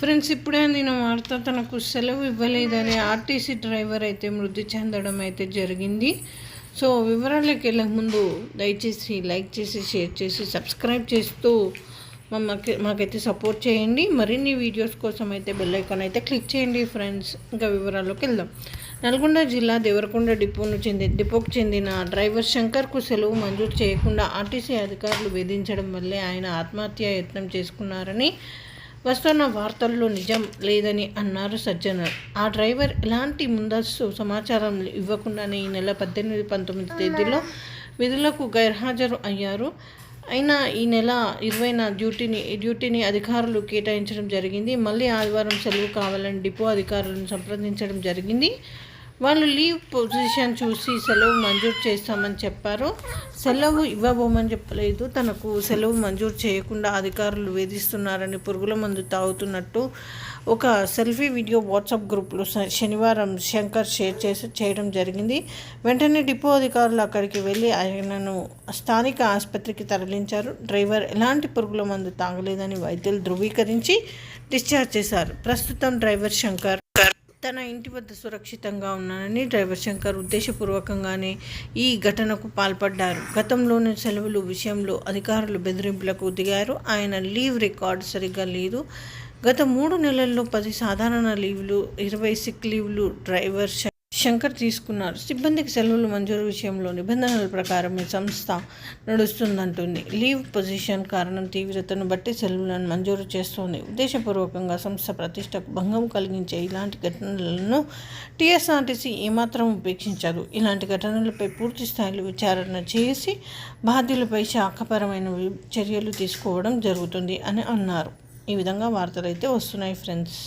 Friends ఇప్పుడే అందిన వార్త తనకు సెలవు ఇవ్వలేదని ఆర్టీసీ డ్రైవర్ అయితే మృతి చెందడం అయితే జరిగింది. సో వివరాలకు వెళ్ళే ముందు దయచేసి లైక్ చేసి షేర్ చేసి సబ్స్క్రైబ్ చేస్తూ మమ్మకి మాకైతే సపోర్ట్ చేయండి. మరిన్ని వీడియోస్ కోసం అయితే బెల్ ఐకాన్ అయితే క్లిక్ చేయండి ఫ్రెండ్స్. ఇంకా వివరాల్లోకి వెళ్దాం. నల్గొండ జిల్లా దేవరకొండ డిపోను చెంది డిపోకు చెందిన డ్రైవర్ శంకర్కు సెలవు మంజూరు చేయకుండా ఆర్టీసీ అధికారులు వేధించడం వల్లే ఆయన ఆత్మహత్య యత్నం చేసుకున్నారని వస్తున్న వార్తల్లో నిజం లేదని అన్నారు సజ్జనర్. ఆ డ్రైవర్ ఎలాంటి ముందస్తు సమాచారం ఇవ్వకుండానే ఈ నెల పద్దెనిమిది పంతొమ్మిది తేదీలో విధులకు గైర్హాజరు అయ్యారు. అయినా ఈ నెల ఇరవైన డ్యూటీని డ్యూటీని అధికారులు కేటాయించడం జరిగింది. మళ్ళీ ఆదివారం సెలవు కావాలని డిపో అధికారులను సంప్రదించడం జరిగింది. వాళ్ళు లీవ్ పొజిషన్ చూసి సెలవు మంజూరు చేస్తామని చెప్పారు. సెలవు ఇవ్వబోమని చెప్పలేదు. తనకు సెలవు మంజూరు చేయకుండా అధికారులు వేధిస్తున్నారని పురుగుల మందు తాగుతున్నట్టు ఒక సెల్ఫీ వీడియో వాట్సాప్ గ్రూప్లో శ- శనివారం శంకర్ షేర్ చేసి చేయడం జరిగింది. వెంటనే డిపో అధికారులు అక్కడికి వెళ్ళి ఆయనను స్థానిక ఆసుపత్రికి తరలించారు. డ్రైవర్ ఎలాంటి పురుగుల మందు తాగలేదని వైద్యులు ధృవీకరించి డిశ్చార్జ్ చేశారు. ప్రస్తుతం డ్రైవర్ శంకర్ తన ఇంటి వద్ద సురక్షితంగా ఉన్నానని డ్రైవర్ శంకర్ ఉద్దేశపూర్వకంగానే ఈ ఘటనకు పాల్పడ్డారు. గతంలోని సెలవులు విషయంలో అధికారులు బెదిరింపులకు దిగారు. ఆయన లీవ్ రికార్డు సరిగ్గా లేదు. గత మూడు నెలల్లో పది సాధారణ లీవ్లు ఇరవై సిక్ లీవ్లు డ్రైవర్ శంకర్ తీసుకున్నారు. సిబ్బందికి సెలవులు మంజూరు విషయంలో నిబంధనల ప్రకారం ఈ సంస్థ నడుస్తుందంటుంది. లీవ్ పొజిషన్ కారణం తీవ్రతను బట్టి సెలవులను మంజూరు చేస్తోంది. ఉద్దేశపూర్వకంగా సంస్థ ప్రతిష్టకు భంగం కలిగించే ఇలాంటి ఘటనలను టీఎస్ఆర్టీసీ ఏమాత్రం ఉపేక్షించదు. ఇలాంటి ఘటనలపై పూర్తి స్థాయిలో విచారణ చేసి బాధ్యులపై శాఖపరమైన చర్యలు తీసుకోవడం జరుగుతుంది అని అన్నారు. ఈ విధంగా వార్తలు అయితే వస్తున్నాయి ఫ్రెండ్స్.